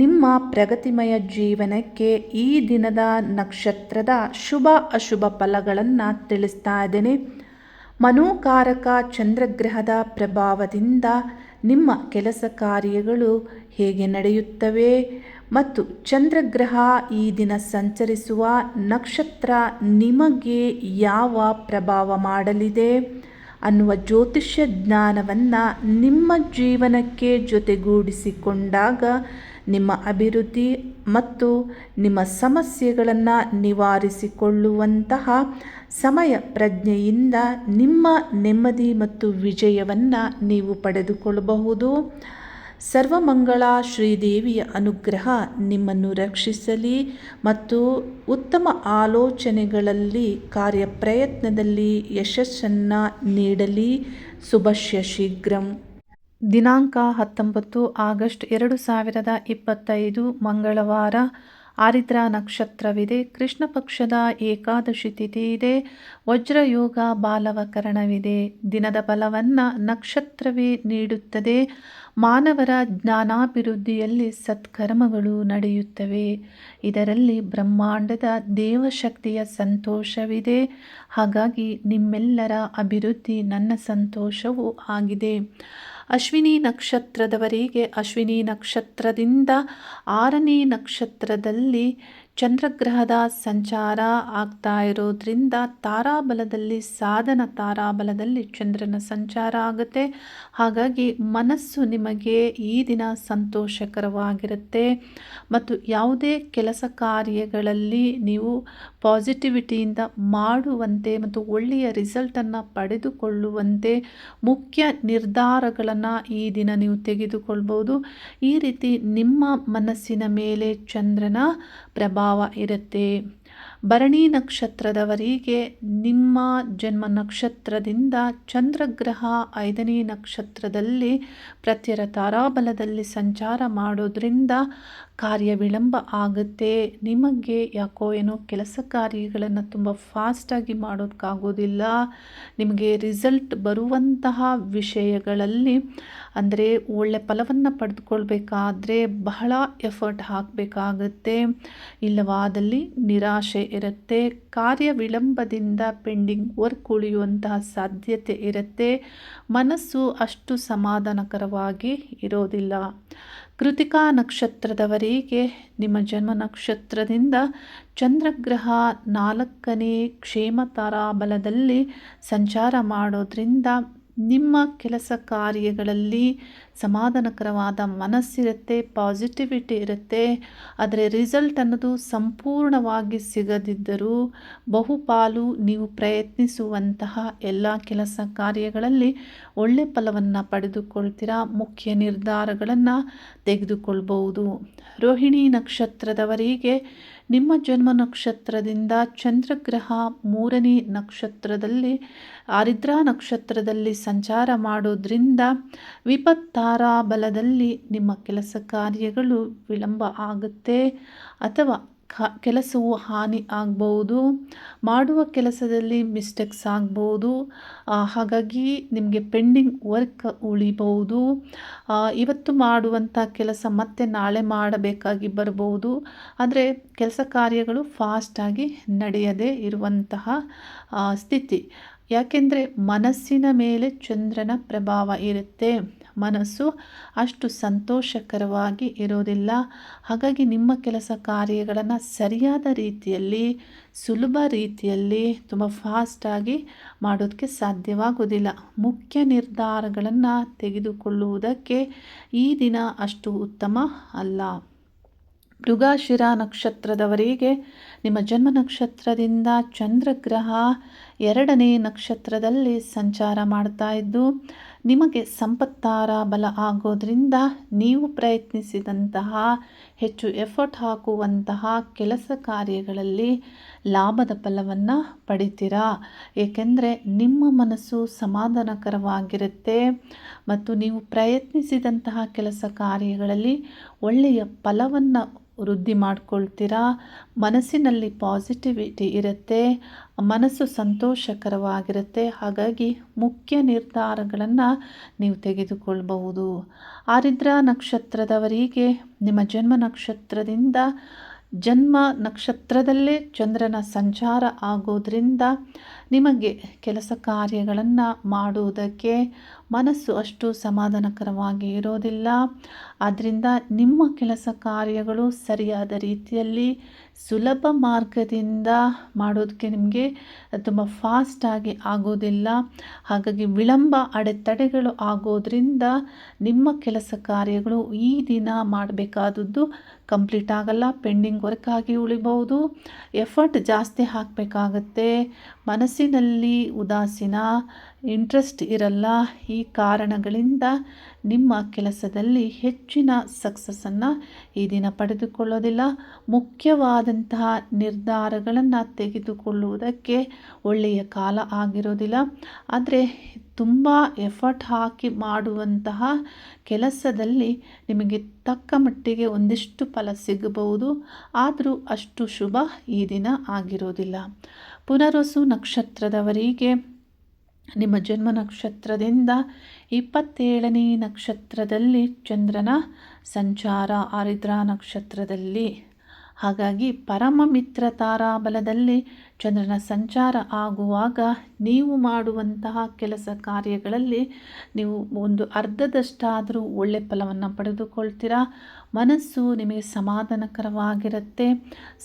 ನಿಮ್ಮ ಪ್ರಗತಿಮಯ ಜೀವನಕ್ಕೆ ಈ ದಿನದ ನಕ್ಷತ್ರದ ಶುಭ ಅಶುಭ ಫಲಗಳನ್ನು ತಿಳಿಸ್ತಾ ಇದ್ದೇನೆ. ಮನೋಕಾರಕ ಚಂದ್ರಗ್ರಹದ ಪ್ರಭಾವದಿಂದ ನಿಮ್ಮ ಕೆಲಸ ಕಾರ್ಯಗಳು ಹೇಗೆ ನಡೆಯುತ್ತವೆ ಮತ್ತು ಚಂದ್ರಗ್ರಹ ಈ ದಿನ ಸಂಚರಿಸುವ ನಕ್ಷತ್ರ ನಿಮಗೆ ಯಾವ ಪ್ರಭಾವ ಮಾಡಲಿದೆ ಅನ್ನುವ ಜ್ಯೋತಿಷ್ಯ ಜ್ಞಾನವನ್ನು ನಿಮ್ಮ ಜೀವನಕ್ಕೆ ಜೊತೆಗೂಡಿಸಿಕೊಂಡಾಗ ನಿಮ್ಮ ಅಭಿವೃದ್ಧಿ ಮತ್ತು ನಿಮ್ಮ ಸಮಸ್ಯೆಗಳನ್ನು ನಿವಾರಿಸಿಕೊಳ್ಳುವಂತಹ ಸಮಯ ಪ್ರಜ್ಞೆಯಿಂದ ನಿಮ್ಮ ನೆಮ್ಮದಿ ಮತ್ತು ವಿಜಯವನ್ನು ನೀವು ಪಡೆದುಕೊಳ್ಳಬಹುದು. ಸರ್ವಮಂಗಳ ಶ್ರೀದೇವಿಯ ಅನುಗ್ರಹ ನಿಮ್ಮನ್ನು ರಕ್ಷಿಸಲಿ ಮತ್ತು ಉತ್ತಮ ಆಲೋಚನೆಗಳಲ್ಲಿ, ಕಾರ್ಯಪ್ರಯತ್ನದಲ್ಲಿ ಯಶಸ್ಸನ್ನು ನೀಡಲಿ. ಶುಭಶ್ಯ ಶೀಘ್ರಂ ದಿನಾಂಕ ಹತ್ತೊಂಬತ್ತು ಆಗಸ್ಟ್ ಎರಡು ಸಾವಿರದ ಇಪ್ಪತ್ತೈದು ಮಂಗಳವಾರ. ಆರಿದ್ರ ನಕ್ಷತ್ರವಿದೆ. ಕೃಷ್ಣ ಪಕ್ಷದ ಏಕಾದಶಿ ತಿಥಿ ಇದೆ. ವಜ್ರಯೋಗ ಬಾಲವಕರಣವಿದೆ. ದಿನದ ಬಲವನ್ನು ನಕ್ಷತ್ರವೇ ನೀಡುತ್ತದೆ. ಮಾನವರ ಜ್ಞಾನಾಭಿವೃದ್ಧಿಯಲ್ಲಿ ಸತ್ಕರ್ಮಗಳು ನಡೆಯುತ್ತವೆ. ಇದರಲ್ಲಿ ಬ್ರಹ್ಮಾಂಡದ ದೇವಶಕ್ತಿಯ ಸಂತೋಷವಿದೆ. ಹಾಗಾಗಿ ನಿಮ್ಮೆಲ್ಲರ ಅಭಿವೃದ್ಧಿ ನನ್ನ ಸಂತೋಷವೂ ಆಗಿದೆ. ಅಶ್ವಿನಿ ನಕ್ಷತ್ರದವರಿಗೆ ಅಶ್ವಿನಿ ನಕ್ಷತ್ರದಿಂದ ಆರನೇ ನಕ್ಷತ್ರದಲ್ಲಿ ಚಂದ್ರಗ್ರಹದ ಸಂಚಾರ ಆಗ್ತಾ ಇರೋದ್ರಿಂದ ತಾರಾಬಲದಲ್ಲಿ, ಸಾಧನ ತಾರಾಬಲದಲ್ಲಿ ಚಂದ್ರನ ಸಂಚಾರ ಆಗುತ್ತೆ. ಹಾಗಾಗಿ ಮನಸ್ಸು ನಿಮಗೆ ಈ ದಿನ ಸಂತೋಷಕರವಾಗಿರುತ್ತೆ. ಮತ್ತು ಯಾವುದೇ ಕೆಲಸ ಕಾರ್ಯಗಳಲ್ಲಿ ನೀವು ಪಾಸಿಟಿವಿಟಿಯಿಂದ ಮಾಡುವಂತೆ ಮತ್ತು ಒಳ್ಳೆಯ ರಿಸಲ್ಟನ್ನು ಪಡೆದುಕೊಳ್ಳುವಂತೆ ಮುಖ್ಯ ನಿರ್ಧಾರಗಳನ್ನು ಈ ದಿನ ನೀವು ತೆಗೆದುಕೊಳ್ಬೋದು. ಈ ರೀತಿ ನಿಮ್ಮ ಮನಸ್ಸಿನ ಮೇಲೆ ಚಂದ್ರನ ಪ್ರಭಾವ ಇರುತ್ತೆ. ಭರಣಿ ನಕ್ಷತ್ರದವರಿಗೆ ನಿಮ್ಮ ಜನ್ಮ ನಕ್ಷತ್ರದಿಂದ ಚಂದ್ರಗ್ರಹ ಐದನೇ ನಕ್ಷತ್ರದಲ್ಲಿ ಪ್ರತ್ಯರ ತಾರಾಬಲದಲ್ಲಿ ಸಂಚಾರ ಮಾಡೋದ್ರಿಂದ ಕಾರ್ಯ ವಿಳಂಬ ಆಗುತ್ತೆ. ನಿಮಗೆ ಯಾಕೋ ಏನೋ ಕೆಲಸ ಕಾರ್ಯಗಳನ್ನು ತುಂಬ ಫಾಸ್ಟಾಗಿ ಮಾಡೋದಕ್ಕಾಗೋದಿಲ್ಲ ನಿಮಗೆ ರಿಸಲ್ಟ್ ಬರುವಂತಹ ವಿಷಯಗಳಲ್ಲಿ ಅಂದರೆ ಒಳ್ಳೆ ಫಲವನ್ನು ಪಡೆದುಕೊಳ್ಬೇಕಾದ್ರೆ ಬಹಳ ಎಫರ್ಟ್ ಹಾಕಬೇಕಾಗತ್ತೆ. ಇಲ್ಲವಾದಲ್ಲಿ ನಿರಾಶೆ ಇರುತ್ತೆ. ಕಾರ್ಯ ವಿಳಂಬದಿಂದ ಪೆಂಡಿಂಗ್ ವರ್ಕ್ ಉಳಿಯುವಂತಹ ಸಾಧ್ಯತೆ ಇರುತ್ತೆ. ಮನಸ್ಸು ಅಷ್ಟು ಸಮಾಧಾನಕರವಾಗಿ ಇರೋದಿಲ್ಲ. ಕೃತಿಕಾ ನಕ್ಷತ್ರದವರಿಗೆ ನಿಮ್ಮ ಜನ್ಮ ನಕ್ಷತ್ರದಿಂದ ಚಂದ್ರಗ್ರಹ ನಾಲ್ಕನೇ ಕ್ಷೇಮ ತಾರಾಬಲದಲ್ಲಿ ಸಂಚಾರ ಮಾಡೋದ್ರಿಂದ ನಿಮ್ಮ ಕೆಲಸ ಕಾರ್ಯಗಳಲ್ಲಿ ಸಮಾಧಾನಕರವಾದ ಮನಸ್ಸಿರುತ್ತೆ ಪಾಸಿಟಿವಿಟಿ ಇರುತ್ತೆ. ಆದರೆ ರಿಸಲ್ಟ್ ಅನ್ನೋದು ಸಂಪೂರ್ಣವಾಗಿ ಸಿಗದಿದ್ದರೂ ಬಹುಪಾಲು ನೀವು ಪ್ರಯತ್ನಿಸುವಂತಹ ಎಲ್ಲ ಕೆಲಸ ಕಾರ್ಯಗಳಲ್ಲಿ ಒಳ್ಳೆ ಫಲವನ್ನು ಪಡೆದುಕೊಳ್ತೀರಾ? ಮುಖ್ಯ ನಿರ್ಧಾರಗಳನ್ನು ತೆಗೆದುಕೊಳ್ಬಹುದು. ರೋಹಿಣಿ ನಕ್ಷತ್ರದವರಿಗೆ ನಿಮ್ಮ ಜನ್ಮ ನಕ್ಷತ್ರದಿಂದ ಚಂದ್ರಗ್ರಹ ಮೂರನೇ ನಕ್ಷತ್ರದಲ್ಲಿ, ಆರಿದ್ರಾ ನಕ್ಷತ್ರದಲ್ಲಿ ಸಂಚಾರ ಮಾಡೋದ್ರಿಂದ ವಿಪತ್ತಾರ ಬಲದಲ್ಲಿ ನಿಮ್ಮ ಕೆಲಸ ಕಾರ್ಯಗಳು ವಿಳಂಬ ಆಗುತ್ತೆ ಅಥವಾ ಕೆಲಸವು ಹಾನಿ ಆಗ್ಬೋದು. ಮಾಡುವ ಕೆಲಸದಲ್ಲಿ ಮಿಸ್ಟೇಕ್ಸ್ ಆಗ್ಬೋದು. ಹಾಗಾಗಿ ನಿಮಗೆ ಪೆಂಡಿಂಗ್ ವರ್ಕ್ ಉಳಿಬಹುದು ಇವತ್ತು ಮಾಡುವಂಥ ಕೆಲಸ ಮತ್ತೆ ನಾಳೆ ಮಾಡಬೇಕಾಗಿ ಬರ್ಬೋದು. ಆದರೆ ಕೆಲಸ ಕಾರ್ಯಗಳು ಫಾಸ್ಟಾಗಿ ನಡೆಯದೇ ಇರುವಂತಹ ಸ್ಥಿತಿ. ಯಾಕೆಂದರೆ ಮನಸ್ಸಿನ ಮೇಲೆ ಚಂದ್ರನ ಪ್ರಭಾವ ಇರುತ್ತೆ. ಮನಸ್ಸು ಅಷ್ಟು ಸಂತೋಷಕರವಾಗಿ ಇರೋದಿಲ್ಲ ಹಾಗಾಗಿ ನಿಮ್ಮ ಕೆಲಸ ಕಾರ್ಯಗಳನ್ನು ಸರಿಯಾದ ರೀತಿಯಲ್ಲಿ, ಸುಲಭ ರೀತಿಯಲ್ಲಿ, ತುಂಬ ಫಾಸ್ಟಾಗಿ ಮಾಡೋದಕ್ಕೆ ಸಾಧ್ಯವಾಗೋದಿಲ್ಲ ಮುಖ್ಯ ನಿರ್ಧಾರಗಳನ್ನು ತೆಗೆದುಕೊಳ್ಳುವುದಕ್ಕೆ ಈ ದಿನ ಅಷ್ಟು ಉತ್ತಮ ಅಲ್ಲ. ಮೃಗಾಶಿರ ನಕ್ಷತ್ರದವರಿಗೆ ನಿಮ್ಮ ಜನ್ಮ ನಕ್ಷತ್ರದಿಂದ ಚಂದ್ರಗ್ರಹ ಎರಡನೇ ನಕ್ಷತ್ರದಲ್ಲಿ ಸಂಚಾರ ಮಾಡ್ತಾ ಇದ್ದು ನಿಮಗೆ ಸಂಪತ್ತಾರ ಬಲ ಆಗೋದ್ರಿಂದ ನೀವು ಪ್ರಯತ್ನಿಸಿದಂತಹ ಹೆಚ್ಚು ಎಫರ್ಟ್ ಹಾಕುವಂತಹ ಕೆಲಸ ಕಾರ್ಯಗಳಲ್ಲಿ ಲಾಭದ ಫಲವನ್ನು ಪಡಿತೀರಾ? ಏಕೆಂದರೆ ನಿಮ್ಮ ಮನಸ್ಸು ಸಮಾಧಾನಕರವಾಗಿರುತ್ತೆ ಮತ್ತು ನೀವು ಪ್ರಯತ್ನಿಸಿದಂತಹ ಕೆಲಸ ಕಾರ್ಯಗಳಲ್ಲಿ ಒಳ್ಳೆಯ ಫಲವನ್ನು ವೃದ್ಧಿ ಮಾಡ್ಕೊಳ್ತೀರಾ? ಮನಸ್ಸಿನಲ್ಲಿ ಪಾಸಿಟಿವಿಟಿ ಇರುತ್ತೆ, ಮನಸ್ಸು ಸಂತೋಷಕರವಾಗಿರುತ್ತೆ. ಹಾಗಾಗಿ ಮುಖ್ಯ ನಿರ್ಧಾರಗಳನ್ನು ನೀವು ತೆಗೆದುಕೊಳ್ಬಹುದು. ಆರಿದ್ರ ನಕ್ಷತ್ರದವರಿಗೆ ನಿಮ್ಮ ಜನ್ಮ ನಕ್ಷತ್ರದಿಂದ ಜನ್ಮ ನಕ್ಷತ್ರದಲ್ಲೇ ಚಂದ್ರನ ಸಂಚಾರ ಆಗೋದ್ರಿಂದ ನಿಮಗೆ ಕೆಲಸ ಕಾರ್ಯಗಳನ್ನು ಮಾಡುವುದಕ್ಕೆ ಮನಸ್ಸು ಅಷ್ಟು ಸಮಾಧಾನಕರವಾಗಿ ಇರೋದಿಲ್ಲ. ಆದ್ದರಿಂದ ನಿಮ್ಮ ಕೆಲಸ ಕಾರ್ಯಗಳು ಸರಿಯಾದ ರೀತಿಯಲ್ಲಿ ಸುಲಭ ಮಾರ್ಗದಿಂದ ಮಾಡೋದಕ್ಕೆ ನಿಮಗೆ ತುಂಬ ಫಾಸ್ಟಾಗಿ ಆಗೋದಿಲ್ಲ. ಹಾಗಾಗಿ ವಿಳಂಬ, ಅಡೆತಡೆಗಳು ಆಗೋದ್ರಿಂದ ನಿಮ್ಮ ಕೆಲಸ ಕಾರ್ಯಗಳು ಈ ದಿನ ಮಾಡಬೇಕಾದದ್ದು ಕಂಪ್ಲೀಟ್ ಆಗಲ್ಲ ಪೆಂಡಿಂಗ್ ವರ್ಕ್ ಆಗಿ ಉಳಿಬಹುದು. ಎಫರ್ಟ್ ಜಾಸ್ತಿ ಹಾಕಬೇಕಾಗತ್ತೆ. ಮನಸ್ಸಿನಲ್ಲಿ ಉದಾಸೀನ ಇಂಟ್ರೆಸ್ಟ್ ಇರಲ್ಲ. ಈ ಕಾರಣಗಳಿಂದ ನಿಮ್ಮ ಕೆಲಸದಲ್ಲಿ ಹೆಚ್ಚಿನ ಸಕ್ಸಸ್ಸನ್ನು ಈ ದಿನ ಪಡೆದುಕೊಳ್ಳೋದಿಲ್ಲ. ಮುಖ್ಯವಾದಂತಹ ನಿರ್ಧಾರಗಳನ್ನು ತೆಗೆದುಕೊಳ್ಳುವುದಕ್ಕೆ ಒಳ್ಳೆಯ ಕಾಲ ಆಗಿರೋದಿಲ್ಲ. ಆದರೆ ತುಂಬ ಎಫರ್ಟ್ ಹಾಕಿ ಮಾಡುವಂತಹ ಕೆಲಸದಲ್ಲಿ ನಿಮಗೆ ತಕ್ಕ ಮಟ್ಟಿಗೆ ಒಂದಿಷ್ಟು ಫಲ ಸಿಗಬಹುದು. ಆದರೂ ಅಷ್ಟು ಶುಭ ಈ ದಿನ ಆಗಿರೋದಿಲ್ಲ. ಪುನರ್ವಸು ನಕ್ಷತ್ರದವರಿಗೆ ನಿಮ್ಮ ಜನ್ಮ ನಕ್ಷತ್ರದಿಂದ ಇಪ್ಪತ್ತೇಳನೇ ನಕ್ಷತ್ರದಲ್ಲಿ ಚಂದ್ರನ ಸಂಚಾರ ಆರಿದ್ರಾ ನಕ್ಷತ್ರದಲ್ಲಿ. ಹಾಗಾಗಿ ಪರಮ ಮಿತ್ರ ತಾರಾಬಲದಲ್ಲಿ ಚಂದ್ರನ ಸಂಚಾರ ಆಗುವಾಗ ನೀವು ಮಾಡುವಂತಹ ಕೆಲಸ ಕಾರ್ಯಗಳಲ್ಲಿ ನೀವು ಒಂದು ಅರ್ಧದಷ್ಟಾದರೂ ಒಳ್ಳೆ ಫಲವನ್ನು ಪಡೆದುಕೊಳ್ತೀರಾ? ಮನಸ್ಸು ನಿಮಗೆ ಸಮಾಧಾನಕರವಾಗಿರುತ್ತೆ.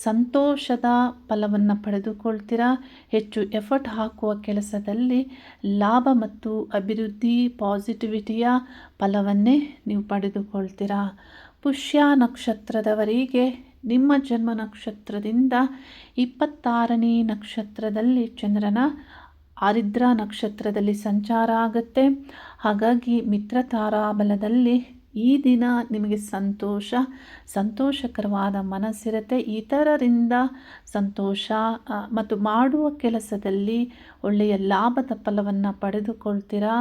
ಸಂತೋಷದ ಫಲವನ್ನು ಪಡೆದುಕೊಳ್ತೀರಾ? ಹೆಚ್ಚು ಎಫರ್ಟ್ ಹಾಕುವ ಕೆಲಸದಲ್ಲಿ ಲಾಭ ಮತ್ತು ಅಭಿವೃದ್ಧಿ, ಪಾಸಿಟಿವಿಟಿಯ ಫಲವನ್ನೇ ನೀವು ಪಡೆದುಕೊಳ್ತೀರಾ? ಪುಷ್ಯ ನಕ್ಷತ್ರದವರಿಗೆ ನಿಮ್ಮ ಜನ್ಮ ನಕ್ಷತ್ರದಿಂದ ಇಪ್ಪತ್ತಾರನೇ ನಕ್ಷತ್ರದಲ್ಲಿ ಚಂದ್ರನ ಆರಿದ್ರ ನಕ್ಷತ್ರದಲ್ಲಿ ಸಂಚಾರ ಆಗುತ್ತೆ. ಹಾಗಾಗಿ ಮಿತ್ರ ತಾರಾಬಲದಲ್ಲಿ ಈ ದಿನ ನಿಮಗೆ ಸಂತೋಷ, ಸಂತೋಷಕರವಾದ ಮನಸ್ಸಿರುತ್ತೆ. ಇತರರಿಂದ ಸಂತೋಷ ಮತ್ತು ಮಾಡುವ ಕೆಲಸದಲ್ಲಿ ಒಳ್ಳೆಯ ಲಾಭದ ಫಲವನ್ನು ಪಡೆದುಕೊಳ್ತೀರಾ?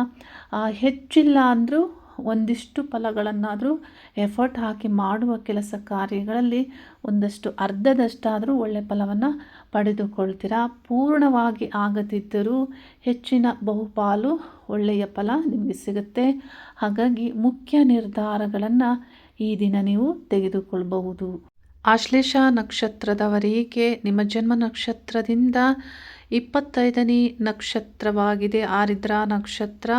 ಹೆಚ್ಚಿಲ್ಲ ಅಂದರೂ ಒಂದಿಷ್ಟು ಫಲಗಳನ್ನಾದರೂ ಎಫರ್ಟ್ ಹಾಕಿ ಮಾಡುವ ಕೆಲಸ ಕಾರ್ಯಗಳಲ್ಲಿ ಒಂದಷ್ಟು ಅರ್ಧದಷ್ಟಾದರೂ ಒಳ್ಳೆಯ ಫಲವನ್ನು ಪಡೆದುಕೊಳ್ತೀರಾ? ಪೂರ್ಣವಾಗಿ ಆಗದಿದ್ದರೂ ಹೆಚ್ಚಿನ ಬಹುಪಾಲು ಒಳ್ಳೆಯ ಫಲ ನಿಮಗೆ ಸಿಗುತ್ತೆ. ಹಾಗಾಗಿ ಮುಖ್ಯ ನಿರ್ಧಾರಗಳನ್ನು ಈ ದಿನ ನೀವು ತೆಗೆದುಕೊಳ್ಬಹುದು. ಆಶ್ಲೇಷ ನಕ್ಷತ್ರದವರಿಗೆ ನಿಮ್ಮ ಜನ್ಮ ನಕ್ಷತ್ರದಿಂದ ಇಪ್ಪತ್ತೈದನೇ ನಕ್ಷತ್ರವಾಗಿದೆ. ಆರಿದ್ರ ನಕ್ಷತ್ರ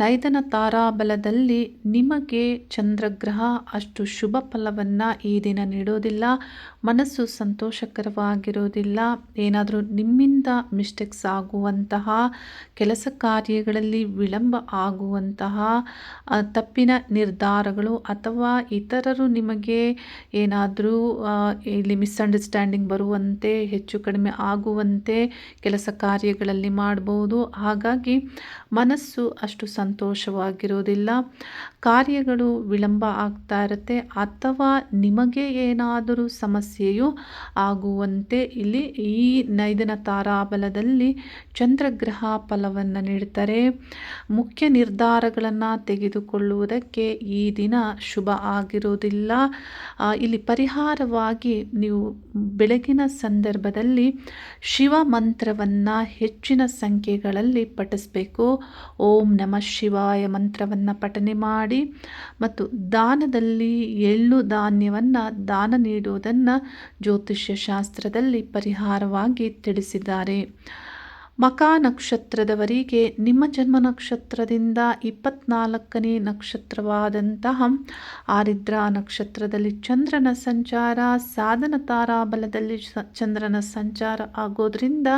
ನೈದನ ತಾರಾಬಲದಲ್ಲಿ ನಿಮಗೆ ಚಂದ್ರಗ್ರಹ ಅಷ್ಟು ಶುಭ ಫಲವನ್ನು ಈ ದಿನ ನೀಡೋದಿಲ್ಲ, ಮನಸ್ಸು ಸಂತೋಷಕರವಾಗಿರೋದಿಲ್ಲ. ಏನಾದರೂ ನಿಮ್ಮಿಂದ ಮಿಸ್ಟೇಕ್ಸ್ ಆಗುವಂತಹ, ಕೆಲಸ ಕಾರ್ಯಗಳಲ್ಲಿ ವಿಳಂಬ ಆಗುವಂತಹ ತಪ್ಪಿನ ನಿರ್ಧಾರಗಳು ಅಥವಾ ಇತರರು ನಿಮಗೆ ಏನಾದರೂ ಇಲ್ಲಿ ಮಿಸ್ಅಂಡರ್ಸ್ಟ್ಯಾಂಡಿಂಗ್ ಬರುವಂತೆ, ಹೆಚ್ಚು ಕಡಿಮೆ ಆಗುವಂತೆ ಕೆಲಸ ಕಾರ್ಯಗಳಲ್ಲಿ ಮಾಡ್ಬೋದು. ಹಾಗಾಗಿ ಮನಸ್ಸು ಅಷ್ಟು ಸಂತೋಷವಾಗಿರೋದಿಲ್ಲ ಕಾರ್ಯಗಳು ವಿಳಂಬ ಆಗ್ತಾ ಇರುತ್ತೆ. ಅಥವಾ ನಿಮಗೆ ಏನಾದರೂ ಸಮಸ್ಯೆಯು ಆಗುವಂತೆ ಇಲ್ಲಿ ಈ ನೈದನ ತಾರಾಬಲದಲ್ಲಿ ಚಂದ್ರಗ್ರಹ ಫಲವನ್ನು ನೀಡ್ತಾರೆ. ಮುಖ್ಯ ನಿರ್ಧಾರಗಳನ್ನು ತೆಗೆದುಕೊಳ್ಳುವುದಕ್ಕೆ ಈ ದಿನ ಶುಭ ಆಗಿರುವುದಿಲ್ಲ. ಇಲ್ಲಿ ಪರಿಹಾರವಾಗಿ ನೀವು ಬೆಳಗಿನ ಸಂದರ್ಭದಲ್ಲಿ ಶಿವ ಮಂತ್ರವನ್ನು ಹೆಚ್ಚಿನ ಸಂಖ್ಯೆಗಳಲ್ಲಿ ಪಠಿಸಬೇಕು. ಓಂ ನಮ ಶಿವಾಯ ಮಂತ್ರವನ್ನು ಪಠನೆ ಮಾಡಿ ಮತ್ತು ದಾನದಲ್ಲಿ ಎಳ್ಳು ಧಾನ್ಯವನ್ನು ದಾನ ನೀಡುವುದನ್ನು ಜ್ಯೋತಿಷ್ಯ ಶಾಸ್ತ್ರದಲ್ಲಿ ಪರಿಹಾರವಾಗಿ ತಿಳಿಸಿದ್ದಾರೆ. ಮಕ ನಕ್ಷತ್ರದವರಿಗೆ ನಿಮ್ಮ ಜನ್ಮ ನಕ್ಷತ್ರದಿಂದ ಇಪ್ಪತ್ನಾಲ್ಕನೇ ನಕ್ಷತ್ರವಾದಂತಹ ಆರಿದ್ರ ನಕ್ಷತ್ರದಲ್ಲಿ ಚಂದ್ರನ ಸಂಚಾರ, ಸಾಧನ ತಾರಾಬಲದಲ್ಲಿ ಚಂದ್ರನ ಸಂಚಾರ ಆಗೋದ್ರಿಂದ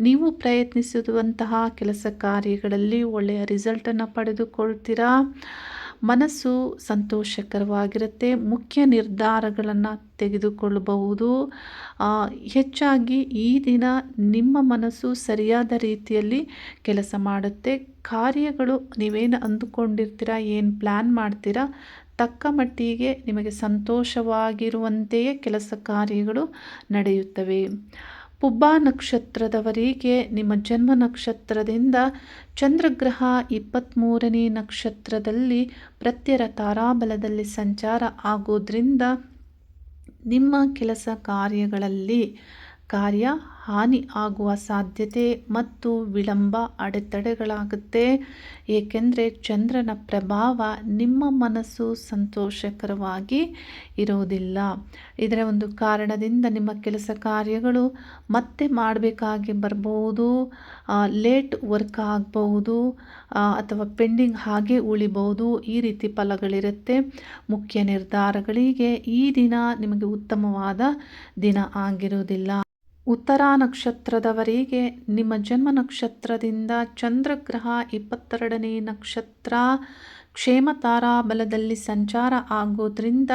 ನೀವು ಪ್ರಯತ್ನಿಸುವಂತಹ ಕೆಲಸ ಕಾರ್ಯಗಳಲ್ಲಿ ಒಳ್ಳೆಯ ರಿಸಲ್ಟನ್ನು ಪಡೆದುಕೊಳ್ತೀರಾ? ಮನಸ್ಸು ಸಂತೋಷಕರವಾಗಿರುತ್ತೆ. ಮುಖ್ಯ ನಿರ್ಧಾರಗಳನ್ನು ತೆಗೆದುಕೊಳ್ಳಬಹುದು. ಹೆಚ್ಚಾಗಿ ಈ ದಿನ ನಿಮ್ಮ ಮನಸ್ಸು ಸರಿಯಾದ ರೀತಿಯಲ್ಲಿ ಕೆಲಸ ಮಾಡುತ್ತೆ. ಕಾರ್ಯಗಳು ನೀವೇನು ಅಂದುಕೊಂಡಿರ್ತೀರಾ, ಏನು ಪ್ಲ್ಯಾನ್ ಮಾಡ್ತೀರಾ, ತಕ್ಕ ಮಟ್ಟಿಗೆ ನಿಮಗೆ ಸಂತೋಷವಾಗಿರುವಂತೆಯೇ ಕೆಲಸ ಕಾರ್ಯಗಳು ನಡೆಯುತ್ತವೆ. ಪುಬ್ಬ ನಕ್ಷತ್ರದವರಿಗೆ ನಿಮ್ಮ ಜನ್ಮ ನಕ್ಷತ್ರದಿಂದ ಚಂದ್ರಗ್ರಹ ಇಪ್ಪತ್ತ್ಮೂರನೇ ನಕ್ಷತ್ರದಲ್ಲಿ ಪ್ರತ್ಯರ ತಾರಾಬಲದಲ್ಲಿ ಸಂಚಾರ ಆಗೋದ್ರಿಂದ ನಿಮ್ಮ ಕೆಲಸ ಕಾರ್ಯಗಳಲ್ಲಿ ಕಾರ್ಯ ಹಾನಿ ಆಗುವ ಸಾಧ್ಯತೆ ಮತ್ತು ವಿಳಂಬ ಅಡೆತಡೆಗಳಾಗುತ್ತೆ. ಏಕೆಂದರೆ ಚಂದ್ರನ ಪ್ರಭಾವ ನಿಮ್ಮ ಮನಸ್ಸು ಸಂತೋಷಕರವಾಗಿ ಇರೋದಿಲ್ಲ. ಇದರ ಒಂದು ಕಾರಣದಿಂದ ನಿಮ್ಮ ಕೆಲಸ ಕಾರ್ಯಗಳು ಮತ್ತೆ ಮಾಡಬೇಕಾಗಿ ಬರಬಹುದು ಲೇಟ್ ವರ್ಕ್ ಆಗಬಹುದು ಅಥವಾ ಪೆಂಡಿಂಗ್ ಹಾಗೆ ಉಳಿಬಹುದು. ಈ ರೀತಿ ಫಲಗಳಿರುತ್ತೆ. ಮುಖ್ಯ ನಿರ್ಧಾರಗಳಿಗೆ ಈ ದಿನ ನಿಮಗೆ ಉತ್ತಮವಾದ ದಿನ ಆಗಿರುವುದಿಲ್ಲ ಉತ್ತರ ನಕ್ಷತ್ರದವರಿಗೆ ನಿಮ್ಮ ಜನ್ಮ ನಕ್ಷತ್ರದಿಂದ ಚಂದ್ರಗ್ರಹ ಇಪ್ಪತ್ತೆರಡನೇ ನಕ್ಷತ್ರ ಕ್ಷೇಮ ಬಲದಲ್ಲಿ ಸಂಚಾರ ಆಗೋದ್ರಿಂದ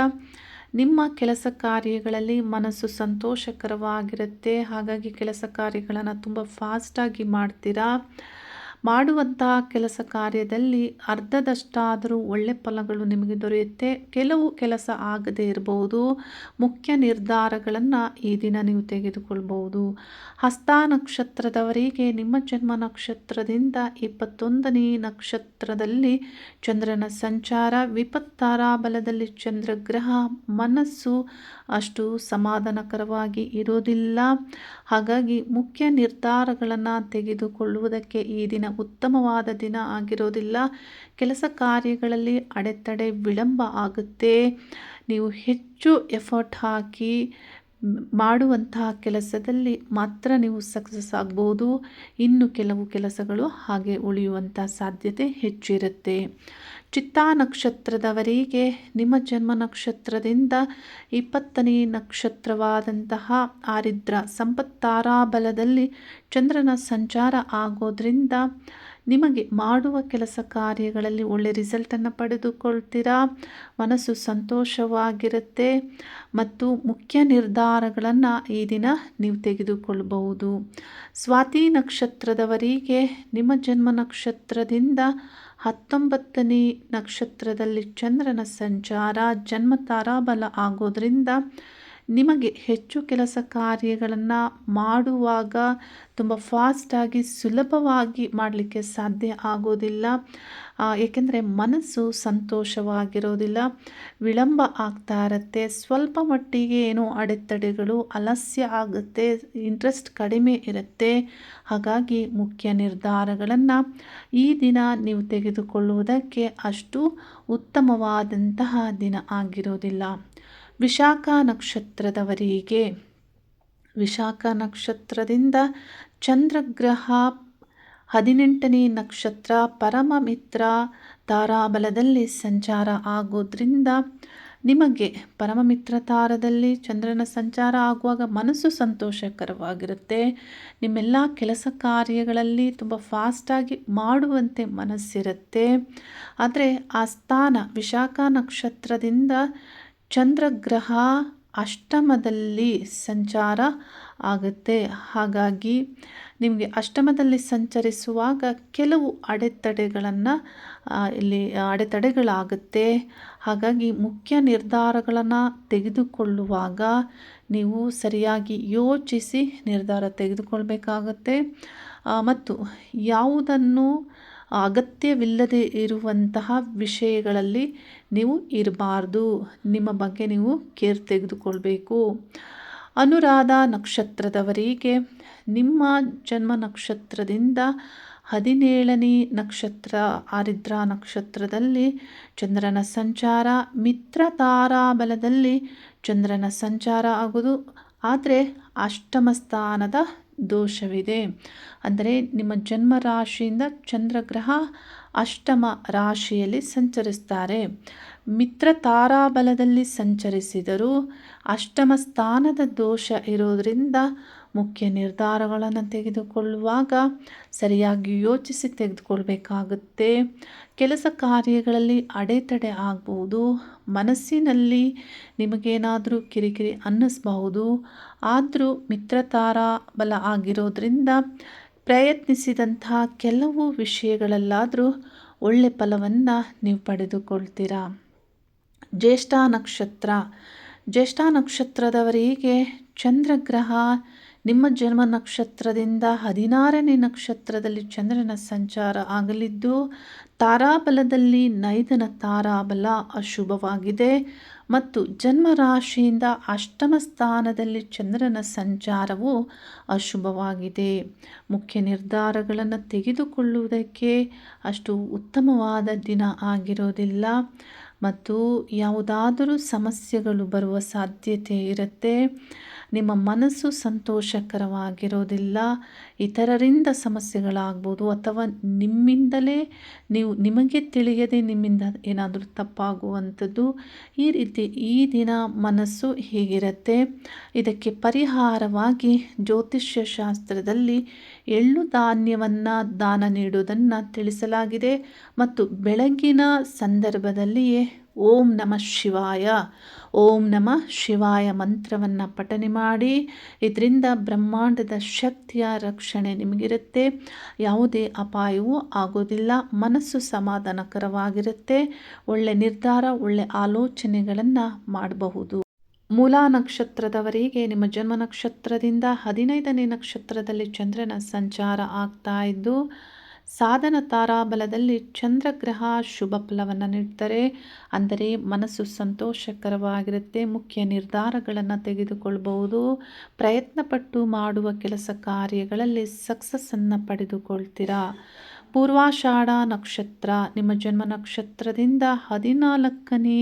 ನಿಮ್ಮ ಕೆಲಸ ಕಾರ್ಯಗಳಲ್ಲಿ ಮನಸ್ಸು ಸಂತೋಷಕರವಾಗಿರುತ್ತೆ. ಹಾಗಾಗಿ ಕೆಲಸ ಕಾರ್ಯಗಳನ್ನು ತುಂಬ ಫಾಸ್ಟಾಗಿ ಮಾಡ್ತೀರಾ? ಮಾಡುವಂತಹ ಕೆಲಸ ಕಾರ್ಯದಲ್ಲಿ ಅರ್ಧದಷ್ಟಾದರೂ ಒಳ್ಳೆ ಫಲಗಳು ನಿಮಗೆ ದೊರೆಯುತ್ತೆ. ಕೆಲವು ಕೆಲಸ ಆಗದೇ ಇರಬಹುದು. ಮುಖ್ಯ ನಿರ್ಧಾರಗಳನ್ನು ಈ ದಿನ ನೀವು ತೆಗೆದುಕೊಳ್ಬಹುದು. ಹಸ್ತ ನಕ್ಷತ್ರದವರಿಗೆ ನಿಮ್ಮ ಜನ್ಮ ನಕ್ಷತ್ರದಿಂದ ಇಪ್ಪತ್ತೊಂದನೇ ನಕ್ಷತ್ರದಲ್ಲಿ ಚಂದ್ರನ ಸಂಚಾರ, ವಿಪತ್ತಾರ ಬಲದಲ್ಲಿ ಚಂದ್ರಗ್ರಹ, ಮನಸ್ಸು ಅಷ್ಟು ಸಮಾಧಾನಕರವಾಗಿ ಇರೋದಿಲ್ಲ. ಹಾಗಾಗಿ ಮುಖ್ಯ ನಿರ್ಧಾರಗಳನ್ನು ತೆಗೆದುಕೊಳ್ಳುವುದಕ್ಕೆ ಈ ದಿನ ಉತ್ತಮವಾದ ದಿನ ಆಗಿರೋದಿಲ್ಲ. ಕೆಲಸ ಕಾರ್ಯಗಳಲ್ಲಿ ಅಡೆತಡೆ, ವಿಳಂಬ ಆಗುತ್ತೆ. ನೀವು ಹೆಚ್ಚು ಎಫರ್ಟ್ ಹಾಕಿ ಮಾಡುವಂತಹ ಕೆಲಸದಲ್ಲಿ ಮಾತ್ರ ನೀವು ಸಕ್ಸಸ್ ಆಗ್ಬೋದು. ಇನ್ನು ಕೆಲವು ಕೆಲಸಗಳು ಹಾಗೆ ಉಳಿಯುವಂಥ ಸಾಧ್ಯತೆ ಹೆಚ್ಚಿರುತ್ತೆ. ಚಿತ್ತಾ ನಕ್ಷತ್ರದವರಿಗೆ ನಿಮ್ಮ ಜನ್ಮ ನಕ್ಷತ್ರದಿಂದ ಇಪ್ಪತ್ತನೇ ನಕ್ಷತ್ರವಾದಂತಹ ಆರಿದ್ರ ಸಂಪತ್ತಾರಾ ಬಲದಲ್ಲಿ ಚಂದ್ರನ ಸಂಚಾರ ಆಗೋದ್ರಿಂದ ನಿಮಗೆ ಮಾಡುವ ಕೆಲಸ ಕಾರ್ಯಗಳಲ್ಲಿ ಒಳ್ಳೆ ರಿಸಲ್ಟನ್ನು ಪಡೆದುಕೊಳ್ತೀರಾ? ಮನಸ್ಸು ಸಂತೋಷವಾಗಿರುತ್ತೆ ಮತ್ತು ಮುಖ್ಯ ನಿರ್ಧಾರಗಳನ್ನು ಈ ದಿನ ನೀವು ತೆಗೆದುಕೊಳ್ಳಬಹುದು ಸ್ವಾತಿ ನಕ್ಷತ್ರದವರಿಗೆ ನಿಮ್ಮ ಜನ್ಮ ನಕ್ಷತ್ರದಿಂದ ಹತ್ತೊಂಬತ್ತನೇ ನಕ್ಷತ್ರದಲ್ಲಿ ಚಂದ್ರನ ಸಂಚಾರ ಜನ್ಮ ತಾರಾಬಲ ಆಗೋದ್ರಿಂದ ನಿಮಗೆ ಹೆಚ್ಚು ಕೆಲಸ ಕಾರ್ಯಗಳನ್ನು ಮಾಡುವಾಗ ತುಂಬ ಫಾಸ್ಟಾಗಿ ಸುಲಭವಾಗಿ ಮಾಡಲಿಕ್ಕೆ ಸಾಧ್ಯ ಆಗೋದಿಲ್ಲ. ಏಕೆಂದರೆ ಮನಸ್ಸು ಸಂತೋಷವಾಗಿರೋದಿಲ್ಲ. ವಿಳಂಬ ಆಗ್ತಾ ಇರುತ್ತೆ. ಸ್ವಲ್ಪ ಮಟ್ಟಿಗೆ ಏನೋ ಅಡೆತಡೆಗಳು, ಅಲಸ್ಯ ಆಗುತ್ತೆ. ಇಂಟ್ರೆಸ್ಟ್ ಕಡಿಮೆ ಇರುತ್ತೆ. ಹಾಗಾಗಿ ಮುಖ್ಯ ನಿರ್ಧಾರಗಳನ್ನು ಈ ದಿನ ನೀವು ತೆಗೆದುಕೊಳ್ಳುವುದಕ್ಕೆ ಅಷ್ಟು ಉತ್ತಮವಾದಂತಹ ದಿನ ಆಗಿರೋದಿಲ್ಲ. ವಿಶಾಖ ನಕ್ಷತ್ರದವರಿಗೆ. ವಿಶಾಖ ನಕ್ಷತ್ರದಿಂದ ಚಂದ್ರಗ್ರಹ ಹದಿನೆಂಟನೇ ನಕ್ಷತ್ರ ಪರಮ ಮಿತ್ರ ತಾರಾಬಲದಲ್ಲಿ ಸಂಚಾರ ಆಗೋದ್ರಿಂದ ನಿಮಗೆ ಪರಮಮಿತ್ರ ತಾರದಲ್ಲಿ ಚಂದ್ರನ ಸಂಚಾರ ಆಗುವಾಗ ಮನಸ್ಸು ಸಂತೋಷಕರವಾಗಿರುತ್ತೆ. ನಿಮ್ಮೆಲ್ಲ ಕೆಲಸ ಕಾರ್ಯಗಳಲ್ಲಿ ತುಂಬ ಫಾಸ್ಟಾಗಿ ಮಾಡುವಂತೆ ಮನಸ್ಸಿರುತ್ತೆ. ಆದರೆ ಆ ಸ್ಥಾನ ವಿಶಾಖ ನಕ್ಷತ್ರದಿಂದ ಚಂದ್ರಗ್ರಹ ಅಷ್ಟಮದಲ್ಲಿ ಸಂಚಾರ ಆಗುತ್ತೆ. ಹಾಗಾಗಿ ನಿಮಗೆ ಅಷ್ಟಮದಲ್ಲಿ ಸಂಚರಿಸುವಾಗ ಕೆಲವು ಅಡೆತಡೆಗಳನ್ನು ಇಲ್ಲಿ ಅಡೆತಡೆಗಳಾಗುತ್ತೆ. ಹಾಗಾಗಿ ಮುಖ್ಯ ನಿರ್ಧಾರಗಳನ್ನು ತೆಗೆದುಕೊಳ್ಳುವಾಗ ನೀವು ಸರಿಯಾಗಿ ಯೋಚಿಸಿ ನಿರ್ಧಾರ ತೆಗೆದುಕೊಳ್ಬೇಕಾಗತ್ತೆ. ಮತ್ತು ಯಾವುದನ್ನು ಅಗತ್ಯವಿಲ್ಲದೆ ಇರುವಂತಹ ವಿಷಯಗಳಲ್ಲಿ ನೀವು ಇರಬಾರ್ದು. ನಿಮ್ಮ ಬಗ್ಗೆ ನೀವು ಕೇರ್ ತೆಗೆದುಕೊಳ್ಬೇಕು. ಅನುರಾಧ ನಕ್ಷತ್ರದವರಿಗೆ ನಿಮ್ಮ ಜನ್ಮ ನಕ್ಷತ್ರದಿಂದ ಹದಿನೇಳನೇ ನಕ್ಷತ್ರ, ಆರಿದ್ರ ನಕ್ಷತ್ರದಲ್ಲಿ ಚಂದ್ರನ ಸಂಚಾರ, ಮಿತ್ರ ತಾರಾಬಲದಲ್ಲಿ ಚಂದ್ರನ ಸಂಚಾರ ಆಗೋದು. ಆದರೆ ಅಷ್ಟಮ ಸ್ಥಾನದ ದೋಷವಿದೆ. ಅಂದರೆ ನಿಮ್ಮ ಜನ್ಮ ರಾಶಿಯಿಂದ ಚಂದ್ರಗ್ರಹ ಅಷ್ಟಮ ರಾಶಿಯಲ್ಲಿ ಸಂಚರಿಸ್ತಾರೆ. ಮಿತ್ರ ತಾರಾಬಲದಲ್ಲಿ ಸಂಚರಿಸಿದರೂ ಅಷ್ಟಮ ಸ್ಥಾನದ ದೋಷ ಇರೋದರಿಂದ ಮುಖ್ಯ ನಿರ್ಧಾರಗಳನ್ನು ತೆಗೆದುಕೊಳ್ಳುವಾಗ ಸರಿಯಾಗಿ ಯೋಚಿಸಿ ತೆಗೆದುಕೊಳ್ಬೇಕಾಗುತ್ತೆ. ಕೆಲಸ ಕಾರ್ಯಗಳಲ್ಲಿ ಅಡೆತಡೆ ಆಗ್ಬೋದು. ಮನಸ್ಸಿನಲ್ಲಿ ನಿಮಗೇನಾದರೂ ಕಿರಿಕಿರಿ ಅನ್ನಿಸ್ಬಹುದು. ಆದರೂ ಮಿತ್ರತಾರ ಬಲ ಆಗಿರೋದ್ರಿಂದ ಪ್ರಯತ್ನಿಸಿದಂತಹ ಕೆಲವು ವಿಷಯಗಳಲ್ಲಾದರೂ ಒಳ್ಳೆ ಫಲವನ್ನು ನೀವು ಪಡೆದುಕೊಳ್ತೀರಾ? ಜ್ಯೇಷ್ಠ ನಕ್ಷತ್ರ. ಜ್ಯೇಷ್ಠ ನಕ್ಷತ್ರದವರಿಗೆ ಚಂದ್ರಗ್ರಹ ನಿಮ್ಮ ಜನ್ಮ ನಕ್ಷತ್ರದಿಂದ ಹದಿನಾರನೇ ನಕ್ಷತ್ರದಲ್ಲಿ ಚಂದ್ರನ ಸಂಚಾರ ಆಗಲಿದ್ದು, ತಾರಾಬಲದಲ್ಲಿ ನೈದನ ತಾರಾಬಲ ಅಶುಭವಾಗಿದೆ ಮತ್ತು ಜನ್ಮ ರಾಶಿಯಿಂದ ಅಷ್ಟಮ ಸ್ಥಾನದಲ್ಲಿ ಚಂದ್ರನ ಸಂಚಾರವು ಅಶುಭವಾಗಿದೆ. ಮುಖ್ಯ ನಿರ್ಧಾರಗಳನ್ನು ತೆಗೆದುಕೊಳ್ಳುವುದಕ್ಕೆ ಅಷ್ಟು ಉತ್ತಮವಾದ ದಿನ ಆಗಿರೋದಿಲ್ಲ ಮತ್ತು ಯಾವುದಾದರೂ ಸಮಸ್ಯೆಗಳು ಬರುವ ಸಾಧ್ಯತೆ ಇರುತ್ತೆ. ನಿಮ್ಮ ಮನಸ್ಸು ಸಂತೋಷಕರವಾಗಿರೋದಿಲ್ಲ, ಇತರರಿಂದ ಸಮಸ್ಯೆಗಳಾಗ್ಬೋದು ಅಥವಾ ನಿಮ್ಮಿಂದಲೇ ನೀವು ನಿಮಗೆ ತಿಳಿಯದೆ ನಿಮ್ಮಿಂದ ಏನಾದರೂ ತಪ್ಪಾಗುವಂಥದ್ದು, ಈ ರೀತಿ ಈ ದಿನ ಮನಸ್ಸು ಹೀಗಿರುತ್ತೆ. ಇದಕ್ಕೆ ಪರಿಹಾರವಾಗಿ ಜ್ಯೋತಿಷ್ಯ ಶಾಸ್ತ್ರದಲ್ಲಿ ಎಳ್ಳು ಧಾನ್ಯವನ್ನು ದಾನ ನೀಡುವುದನ್ನು ತಿಳಿಸಲಾಗಿದೆ ಮತ್ತು ಬೆಳಗಿನ ಸಂದರ್ಭದಲ್ಲಿಯೇ ಓಂ ನಮಃ ಶಿವಾಯ. ಓಂ ನಮಃ ಶಿವಾಯ ಮಂತ್ರವನ್ನು ಪಠನೆ ಮಾಡಿ. ಇದರಿಂದ ಬ್ರಹ್ಮಾಂಡದ ಶಕ್ತಿಯ ರಕ್ಷಣೆ ನಿಮಗಿರುತ್ತೆ. ಯಾವುದೇ ಅಪಾಯವೂ ಆಗೋದಿಲ್ಲ. ಮನಸ್ಸು ಸಮಾಧಾನಕರವಾಗಿರುತ್ತೆ. ಒಳ್ಳೆ ನಿರ್ಧಾರ, ಒಳ್ಳೆ ಆಲೋಚನೆಗಳನ್ನು ಮಾಡಬಹುದು. ಮೂಲ ನಕ್ಷತ್ರದವರಿಗೆ ನಿಮ್ಮ ಜನ್ಮ ನಕ್ಷತ್ರದಿಂದ ಹದಿನೈದನೇ ನಕ್ಷತ್ರದಲ್ಲಿ ಚಂದ್ರನ ಸಂಚಾರ ಆಗ್ತಾ ಇದ್ದು ಸಾಧನ ತಾರಾಬಲದಲ್ಲಿ ಚಂದ್ರಗ್ರಹ ಶುಭ ಫಲವನ್ನು ನೀಡ್ತಾರೆ. ಅಂದರೆ ಮನಸ್ಸು ಸಂತೋಷಕರವಾಗಿರುತ್ತೆ. ಮುಖ್ಯ ನಿರ್ಧಾರಗಳನ್ನು ತೆಗೆದುಕೊಳ್ಬಹುದು. ಪ್ರಯತ್ನಪಟ್ಟು ಮಾಡುವ ಕೆಲಸ ಕಾರ್ಯಗಳಲ್ಲಿ ಸಕ್ಸಸ್ಸನ್ನು ಪಡೆದುಕೊಳ್ತೀರಾ? ಪೂರ್ವಾಷಾಢ ನಕ್ಷತ್ರ, ನಿಮ್ಮ ಜನ್ಮ ನಕ್ಷತ್ರದಿಂದ ಹದಿನಾಲ್ಕನೇ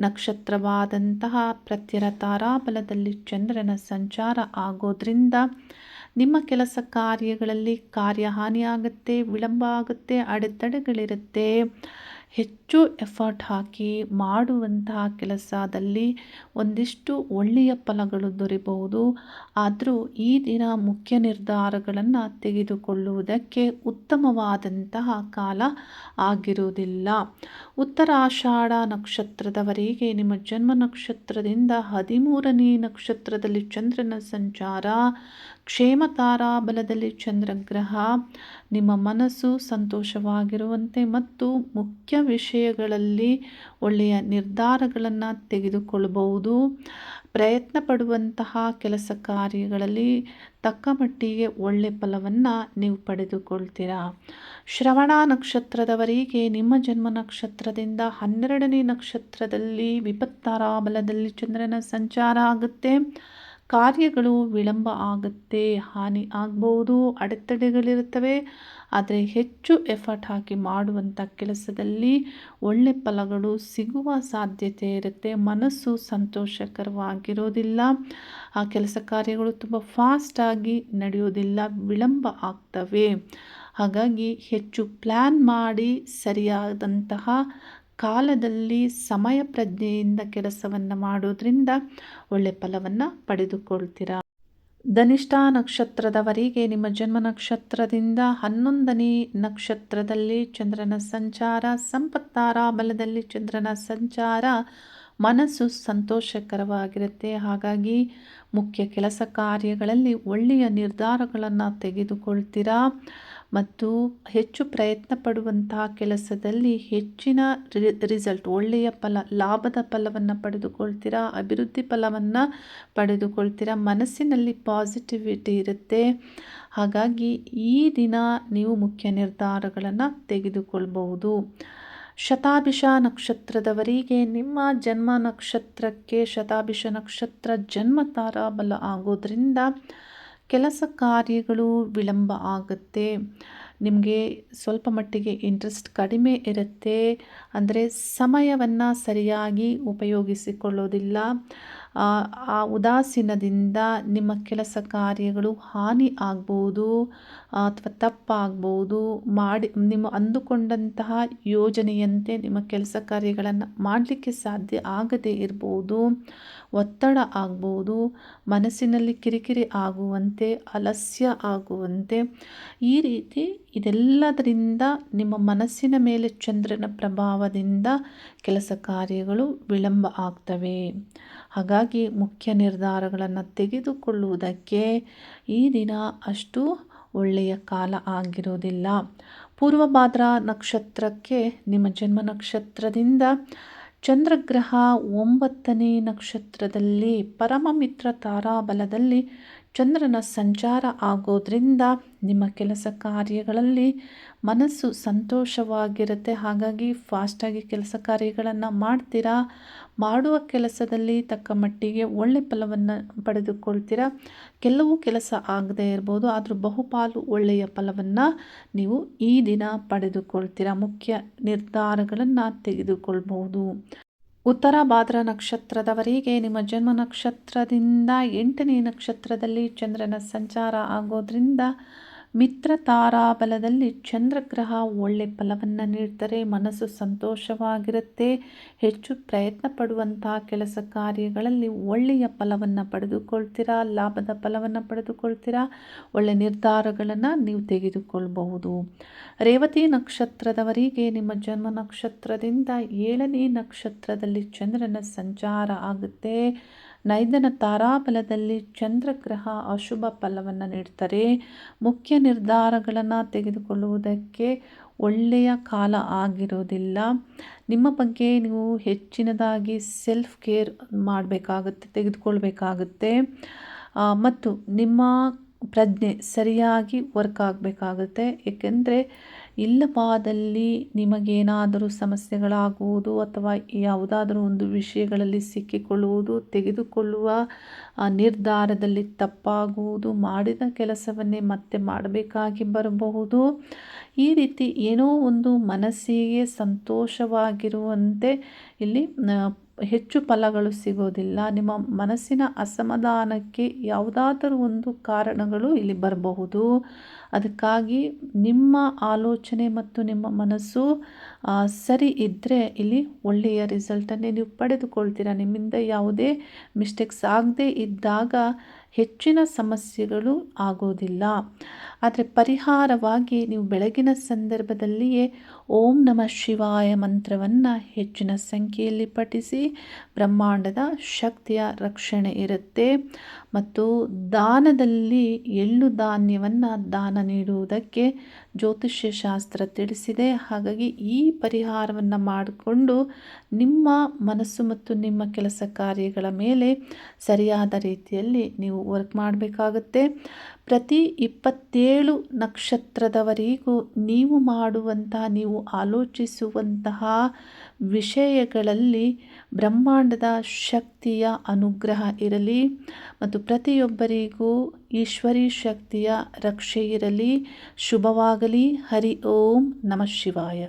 ನಕ್ಷತ್ರವಾದಂತಹ ಪ್ರತ್ಯರ ತಾರಾಬಲದಲ್ಲಿ ಚಂದ್ರನ ಸಂಚಾರ ಆಗೋದ್ರಿಂದ ನಿಮ್ಮ ಕೆಲಸ ಕಾರ್ಯಗಳಲ್ಲಿ ಕಾರ್ಯಹಾನಿಯಾಗುತ್ತೆ ವಿಳಂಬ ಆಗುತ್ತೆ ಅಡೆತಡೆಗಳಿರುತ್ತೆ. ಹೆಚ್ಚು ಎಫರ್ಟ್ ಹಾಕಿ ಮಾಡುವಂತಹ ಕೆಲಸದಲ್ಲಿ ಒಂದಿಷ್ಟು ಒಳ್ಳೆಯ ಫಲಗಳು ದೊರೆಯಬಹುದು ಆದರೂ ಈ ದಿನ ಮುಖ್ಯ ನಿರ್ಧಾರಗಳನ್ನು ತೆಗೆದುಕೊಳ್ಳುವುದಕ್ಕೆ ಉತ್ತಮವಾದಂತಹ ಕಾಲ ಆಗಿರುವುದಿಲ್ಲ. ಉತ್ತರಾಷಾಢ ನಕ್ಷತ್ರದವರೆಗೆ ನಿಮ್ಮ ಜನ್ಮ ನಕ್ಷತ್ರದಿಂದ ಹದಿಮೂರನೇ ನಕ್ಷತ್ರದಲ್ಲಿ ಚಂದ್ರನ ಸಂಚಾರ ಕ್ಷೇಮ ತಾರಾಬಲದಲ್ಲಿ ಚಂದ್ರಗ್ರಹ. ನಿಮ್ಮ ಮನಸ್ಸು ಸಂತೋಷವಾಗಿರುವಂತೆ ಮತ್ತು ಮುಖ್ಯ ವಿಷಯಗಳಲ್ಲಿ ಒಳ್ಳೆಯ ನಿರ್ಧಾರಗಳನ್ನು ತೆಗೆದುಕೊಳ್ಳಬಹುದು. ಪ್ರಯತ್ನ ಪಡುವಂತಹ ಕೆಲಸ ಕಾರ್ಯಗಳಲ್ಲಿ ತಕ್ಕ ಮಟ್ಟಿಗೆ ಒಳ್ಳೆ ಫಲವನ್ನು ನೀವು ಪಡೆದುಕೊಳ್ತೀರಾ? ಶ್ರವಣ ನಕ್ಷತ್ರದವರಿಗೆ ನಿಮ್ಮ ಜನ್ಮ ನಕ್ಷತ್ರದಿಂದ ಹನ್ನೆರಡನೇ ನಕ್ಷತ್ರದಲ್ಲಿ ವಿಪತ್ತಾರಾಬಲದಲ್ಲಿ ಚಂದ್ರನ ಸಂಚಾರ ಆಗುತ್ತೆ. ಕಾರ್ಯಗಳು ವಿಳಂಬ ಆಗುತ್ತೆ, ಹಾನಿ ಆಗ್ಬೋದು, ಅಡೆತಡೆಗಳಿರುತ್ತವೆ. ಆದರೆ ಹೆಚ್ಚು ಎಫರ್ಟ್ ಹಾಕಿ ಮಾಡುವಂಥ ಕೆಲಸದಲ್ಲಿ ಒಳ್ಳೆ ಫಲಗಳು ಸಿಗುವ ಸಾಧ್ಯತೆ ಇರುತ್ತೆ. ಮನಸ್ಸು ಸಂತೋಷಕರವಾಗಿರೋದಿಲ್ಲ. ಆ ಕೆಲಸ ಕಾರ್ಯಗಳು ತುಂಬ ಫಾಸ್ಟಾಗಿ ನಡೆಯೋದಿಲ್ಲ, ವಿಳಂಬ ಆಗ್ತವೆ. ಹಾಗಾಗಿ ಹೆಚ್ಚು ಪ್ಲ್ಯಾನ್ ಮಾಡಿ ಸರಿಯಾದಂತಹ ಕಾಲದಲ್ಲಿ ಸಮಯ ಪ್ರಜ್ಞೆಯಿಂದ ಕೆಲಸವನ್ನು ಮಾಡೋದ್ರಿಂದ ಒಳ್ಳೆ ಫಲವನ್ನು ಪಡೆದುಕೊಳ್ತೀರಾ? ಧನಿಷ್ಠ ನಕ್ಷತ್ರದವರಿಗೆ ನಿಮ್ಮ ಜನ್ಮ ನಕ್ಷತ್ರದಿಂದ ಹನ್ನೊಂದನೇ ನಕ್ಷತ್ರದಲ್ಲಿ ಚಂದ್ರನ ಸಂಚಾರ ಸಂಪತ್ತಾರ ಬಲದಲ್ಲಿ ಚಂದ್ರನ ಸಂಚಾರ ಮನಸ್ಸು ಸಂತೋಷಕರವಾಗಿರುತ್ತೆ. ಹಾಗಾಗಿ ಮುಖ್ಯ ಕೆಲಸ ಕಾರ್ಯಗಳಲ್ಲಿ ಒಳ್ಳೆಯ ನಿರ್ಧಾರಗಳನ್ನು ತೆಗೆದುಕೊಳ್ತೀರಾ? ಮತ್ತು ಹೆಚ್ಚು ಪ್ರಯತ್ನ ಪಡುವಂತಹ ಕೆಲಸದಲ್ಲಿ ಹೆಚ್ಚಿನ ರಿಸಲ್ಟ್ ಒಳ್ಳೆಯ ಫಲ, ಲಾಭದ ಫಲವನ್ನು ಪಡೆದುಕೊಳ್ತೀರಾ, ಅಭಿವೃದ್ಧಿ ಫಲವನ್ನು ಪಡೆದುಕೊಳ್ತೀರಾ, ಮನಸ್ಸಿನಲ್ಲಿ ಪಾಸಿಟಿವಿಟಿ ಇರುತ್ತೆ. ಹಾಗಾಗಿ ಈ ದಿನ ನೀವು ಮುಖ್ಯ ನಿರ್ಧಾರಗಳನ್ನು ತೆಗೆದುಕೊಳ್ಬಹುದು. ಶತಾಭಿಷ ನಕ್ಷತ್ರದವರಿಗೆ ನಿಮ್ಮ ಜನ್ಮ ನಕ್ಷತ್ರಕ್ಕೆ ಶತಾಭಿಷ ನಕ್ಷತ್ರ ಜನ್ಮ ತಾರಾಬಲ ಆಗೋದ್ರಿಂದ ಕೆಲಸ ಕಾರ್ಯಗಳು ವಿಳಂಬ ಆಗುತ್ತೆ. ನಿಮಗೆ ಸ್ವಲ್ಪ ಮಟ್ಟಿಗೆ ಇಂಟ್ರೆಸ್ಟ್ ಕಡಿಮೆ ಇರುತ್ತೆ. ಅಂದರೆ ಸಮಯವನ್ನು ಸರಿಯಾಗಿ ಉಪಯೋಗಿಸಿಕೊಳ್ಳೋದಿಲ್ಲ. ಆ ಉದಾಸೀನದಿಂದ ನಿಮ್ಮ ಕೆಲಸ ಕಾರ್ಯಗಳು ಹಾನಿ ಆಗ್ಬೋದು, ಅಥವಾ ತಪ್ಪಾಗ್ಬೋದು. ಮಾಡಿ, ನಿಮ್ಮ ಅಂದುಕೊಂಡಂತಹ ಯೋಜನೆಯಂತೆ ನಿಮ್ಮ ಕೆಲಸ ಕಾರ್ಯಗಳನ್ನು ಮಾಡಲಿಕ್ಕೆ ಸಾಧ್ಯ ಆಗದೇ ಇರ್ಬೋದು. ಒತ್ತಡ ಆಗ್ಬೋದು, ಮನಸ್ಸಿನಲ್ಲಿ ಕಿರಿಕಿರಿ ಆಗುವಂತೆ, ಅಲಸ್ಯ ಆಗುವಂತೆ. ಈ ರೀತಿ ಇದೆಲ್ಲದರಿಂದ ನಿಮ್ಮ ಮನಸ್ಸಿನ ಮೇಲೆ ಚಂದ್ರನ ಪ್ರಭಾವದಿಂದ ಕೆಲಸ ಕಾರ್ಯಗಳು ವಿಳಂಬ ಆಗ್ತವೆ. ಹಾಗಾಗಿ ಮುಖ್ಯ ನಿರ್ಧಾರಗಳನ್ನು ತೆಗೆದುಕೊಳ್ಳುವುದಕ್ಕೆ ಈ ದಿನ ಅಷ್ಟು ಒಳ್ಳೆಯ ಕಾಲ ಆಗಿರೋದಿಲ್ಲ. ಪೂರ್ವಭಾದ್ರಾ ನಕ್ಷತ್ರಕ್ಕೆ ನಿಮ್ಮ ಜನ್ಮ ನಕ್ಷತ್ರದಿಂದ ಚಂದ್ರಗ್ರಹ ಒಂಬತ್ತನೇ ನಕ್ಷತ್ರದಲ್ಲಿ ಪರಮಮಿತ್ರ ತಾರಾಬಲದಲ್ಲಿ ಚಂದ್ರನ ಸಂಚಾರ ಆಗೋದ್ರಿಂದ ನಿಮ್ಮ ಕೆಲಸ ಕಾರ್ಯಗಳಲ್ಲಿ ಮನಸ್ಸು ಸಂತೋಷವಾಗಿರುತ್ತೆ. ಹಾಗಾಗಿ ಫಾಸ್ಟಾಗಿ ಕೆಲಸ ಕಾರ್ಯಗಳನ್ನು ಮಾಡ್ತೀರಾ? ಮಾಡುವ ಕೆಲಸದಲ್ಲಿ ತಕ್ಕ ಮಟ್ಟಿಗೆ ಒಳ್ಳೆ ಫಲವನ್ನು ಪಡೆದುಕೊಳ್ತೀರಾ? ಕೆಲವು ಕೆಲಸ ಆಗದೇ ಇರ್ಬೋದು, ಆದರೂ ಬಹುಪಾಲು ಒಳ್ಳೆಯ ಫಲವನ್ನು ನೀವು ಈ ದಿನ ಪಡೆದುಕೊಳ್ತೀರಾ? ಮುಖ್ಯ ನಿರ್ಧಾರಗಳನ್ನು ತೆಗೆದುಕೊಳ್ಬಹುದು. ಉತ್ತರ ಭಾದ್ರ ನಕ್ಷತ್ರದವರಿಗೆ ನಿಮ್ಮ ಜನ್ಮ ನಕ್ಷತ್ರದಿಂದ ಎಂಟನೇ ನಕ್ಷತ್ರದಲ್ಲಿ ಚಂದ್ರನ ಸಂಚಾರ ಆಗೋದ್ರಿಂದ ಮಿತ್ರ ತಾರಾಬಲದಲ್ಲಿ ಚಂದ್ರಗ್ರಹ ಒಳ್ಳೆ ಫಲವನ್ನು ನೀಡ್ತಾರೆ, ಮನಸ್ಸು ಸಂತೋಷವಾಗಿರುತ್ತೆ. ಹೆಚ್ಚು ಪ್ರಯತ್ನ ಪಡುವಂತಹ ಕೆಲಸ ಕಾರ್ಯಗಳಲ್ಲಿ ಒಳ್ಳೆಯ ಫಲವನ್ನು ಪಡೆದುಕೊಳ್ತೀರಾ, ಲಾಭದ ಫಲವನ್ನು ಪಡೆದುಕೊಳ್ತೀರಾ? ಒಳ್ಳೆ ನಿರ್ಧಾರಗಳನ್ನು ನೀವು ತೆಗೆದುಕೊಳ್ಬಹುದು. ರೇವತಿ ನಕ್ಷತ್ರದವರಿಗೆ ನಿಮ್ಮ ಜನ್ಮ ನಕ್ಷತ್ರದಿಂದ ಏಳನೇ ನಕ್ಷತ್ರದಲ್ಲಿ ಚಂದ್ರನ ಸಂಚಾರ ಆಗುತ್ತೆ. ನೈದನ ತಾರಾಬಲದಲ್ಲಿ ಚಂದ್ರಗ್ರಹ ಅಶುಭ ಫಲವನ್ನು ನೀಡ್ತಾರೆ. ಮುಖ್ಯ ನಿರ್ಧಾರಗಳನ್ನು ತೆಗೆದುಕೊಳ್ಳುವುದಕ್ಕೆ ಒಳ್ಳೆಯ ಕಾಲ ಆಗಿರೋದಿಲ್ಲ. ನಿಮ್ಮ ಬಗ್ಗೆ ನೀವು ಹೆಚ್ಚಿನದಾಗಿ ಸೆಲ್ಫ್ ಕೇರ್ ಮಾಡಬೇಕಾಗುತ್ತೆ, ತೆಗೆದುಕೊಳ್ಬೇಕಾಗುತ್ತೆ. ಮತ್ತು ನಿಮ್ಮ ಪ್ರಜ್ಞೆ ಸರಿಯಾಗಿ ವರ್ಕ್ ಆಗಬೇಕಾಗುತ್ತೆ. ಏಕೆಂದರೆ ಇಲ್ಲವಾದಲ್ಲಿ ನಿಮಗೇನಾದರೂ ಸಮಸ್ಯೆಗಳಾಗುವುದು ಅಥವಾ ಯಾವುದಾದರೂ ಒಂದು ವಿಷಯಗಳಲ್ಲಿ ಸಿಕ್ಕಿಕೊಳ್ಳುವುದು, ತೆಗೆದುಕೊಳ್ಳುವ ನಿರ್ಧಾರದಲ್ಲಿ ತಪ್ಪಾಗುವುದು, ಮಾಡಿದ ಕೆಲಸವನ್ನೇ ಮತ್ತೆ ಮಾಡಬೇಕಾಗಿ ಬರಬಹುದು. ಈ ರೀತಿ ಏನೋ ಒಂದು ಮನಸ್ಸಿಗೆ ಸಂತೋಷವಾಗಿರುವಂತೆ ಇಲ್ಲಿ ಹೆಚ್ಚು ಫಲಗಳು ಸಿಗೋದಿಲ್ಲ. ನಿಮ್ಮ ಮನಸ್ಸಿನ ಅಸಮಾಧಾನಕ್ಕೆ ಯಾವುದಾದರೂ ಒಂದು ಕಾರಣಗಳು ಇಲ್ಲಿ ಬರಬಹುದು. ಅದಕ್ಕಾಗಿ ನಿಮ್ಮ ಆಲೋಚನೆ ಮತ್ತು ನಿಮ್ಮ ಮನಸ್ಸು ಸರಿ ಇದ್ದರೆ ಇಲ್ಲಿ ಒಳ್ಳೆಯ ರಿಸಲ್ಟನ್ನೇ ನೀವು ಪಡೆದುಕೊಳ್ತೀರಾ. ನಿಮ್ಮಿಂದ ಯಾವುದೇ ಮಿಸ್ಟೇಕ್ಸ್ ಆಗದೇ ಇದ್ದಾಗ ಹೆಚ್ಚಿನ ಸಮಸ್ಯೆಗಳು ಆಗೋದಿಲ್ಲ. ಆದರೆ ಪರಿಹಾರವಾಗಿ ನೀವು ಬೆಳಗಿನ ಸಂದರ್ಭದಲ್ಲಿಯೇ ಓಂ ನಮ ಶಿವಾಯ ಮಂತ್ರವನ್ನು ಹೆಚ್ಚಿನ ಸಂಖ್ಯೆಯಲ್ಲಿ ಪಠಿಸಿ ಬ್ರಹ್ಮಾಂಡದ ಶಕ್ತಿಯ ರಕ್ಷಣೆ ಇರುತ್ತೆ. ಮತ್ತು ದಾನದಲ್ಲಿ ಎಳ್ಳು ಧಾನ್ಯವನ್ನು ದಾನ ನೀಡುವುದಕ್ಕೆ ಜ್ಯೋತಿಷ್ಯ ಶಾಸ್ತ್ರ ತಿಳಿಸಿದೆ. ಹಾಗಾಗಿ ಈ ಪರಿಹಾರವನ್ನು ಮಾಡಿಕೊಂಡು ನಿಮ್ಮ ಮನಸ್ಸು ಮತ್ತು ನಿಮ್ಮ ಕೆಲಸ ಕಾರ್ಯಗಳ ಮೇಲೆ ಸರಿಯಾದ ರೀತಿಯಲ್ಲಿ ನೀವು ವರ್ಕ್ ಮಾಡಬೇಕಾಗುತ್ತೆ. ಪ್ರತಿ ಇಪ್ಪತ್ತೇಳು ನಕ್ಷತ್ರದವರೆಗೂ ನೀವು ಮಾಡುವಂತಹ ನೀವು ಆಲೋಚಿಸುವಂತಹ ವಿಷಯಗಳಲ್ಲಿ ಬ್ರಹ್ಮಾಂಡದ ಶಕ್ತಿಯ ಅನುಗ್ರಹ ಇರಲಿ ಮತ್ತು ಪ್ರತಿಯೊಬ್ಬರಿಗೂ ಈಶ್ವರಿ ಶಕ್ತಿಯ ರಕ್ಷೆ ಇರಲಿ. ಶುಭವಾಗಲಿ. ಹರಿ ಓಂ. ನಮಃ ಶಿವಾಯ.